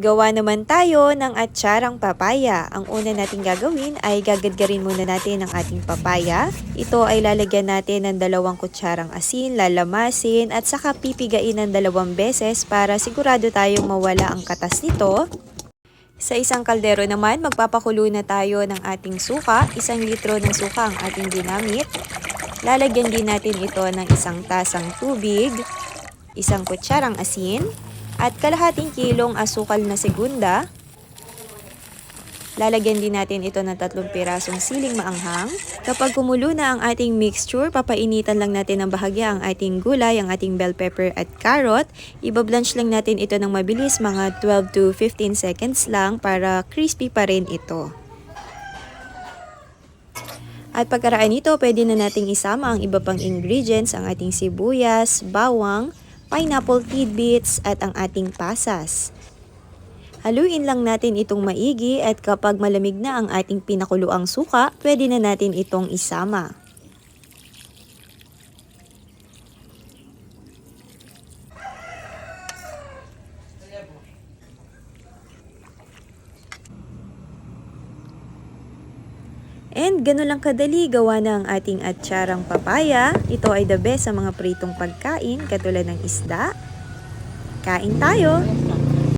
Gawa naman tayo ng atsarang papaya. Ang una nating gagawin ay gagadgarin muna natin ang ating papaya. Ito ay lalagyan natin ng dalawang kutsarang asin, lalamasin at saka pipigain ng dalawang beses para sigurado tayong mawala ang katas nito. Sa isang kaldero naman, magpapakulo na tayo ng ating suka. Isang litro ng suka ang ating ginamit. Lalagyan din natin ito ng isang tasang tubig, isang kutsarang asin, at kalahating kilong asukal na segunda. Lalagyan din natin ito ng tatlong pirasong siling maanghang. Kapag kumulo na ang ating mixture, papainitan lang natin ng bahagya ang ating gulay, ang ating bell pepper at carrot. Ibablanch lang natin ito ng mabilis, mga 12 to 15 seconds lang para crispy pa rin ito. At pagkaraan nito, pwede na nating isama ang iba pang ingredients, ang ating sibuyas, bawang, pineapple tidbits at ang ating pasas. Haluin lang natin itong maigi at kapag malamig na ang ating pinakuluang suka, pwede na natin itong isama. And gano'n lang kadali gawa na ang ating atsarang papaya. Ito ay the best sa mga pritong pagkain katulad ng isda. Kain tayo!